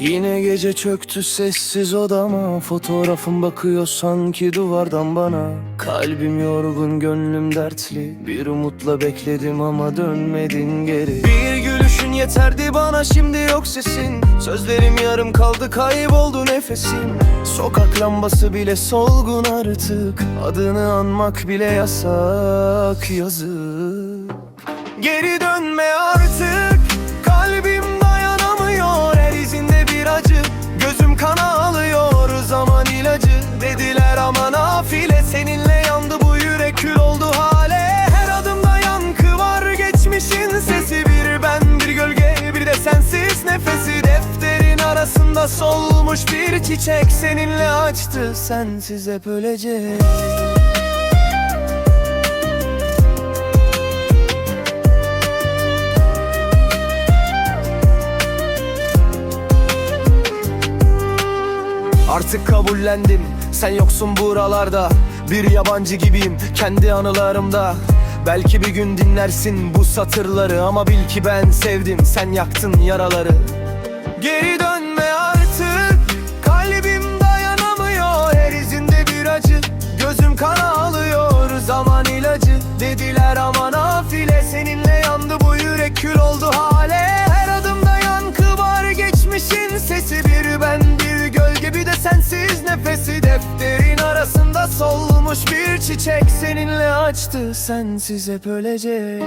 Yine gece çöktü sessiz odama. Fotoğrafın bakıyor sanki duvardan bana. Kalbim yorgun gönlüm dertli. Bir umutla bekledim ama dönmedin geri. Bir gülüşün yeterdi bana şimdi yok sesin. Sözlerim yarım kaldı kayboldu nefesim. Sokak lambası bile solgun artık. Adını anmak bile yasak yazık. Geri dönme artık nefesi Defterin arasında solmuş bir çiçek Seninle açtı Sensiz hep ölecek. Artık kabullendim sen yoksun buralarda. Bir yabancı gibiyim kendi anılarımda Belki bir gün dinlersin bu satırları Ama bil ki ben sevdim sen yaktın yaraları. Geri dönme artık Kalbim dayanamıyor Her izinde bir acı. Gözüm kana alıyor Zaman ilacı. Dediler ama nafile Seninle yandı bu yürek kül oldu hale. Her adımda yankı var Geçmişin sesi bir ben bir gölge Bir de sensiz nefesi. Defterin arasında solmuş bir çiçek Seninle açtı sensiz hep ölecek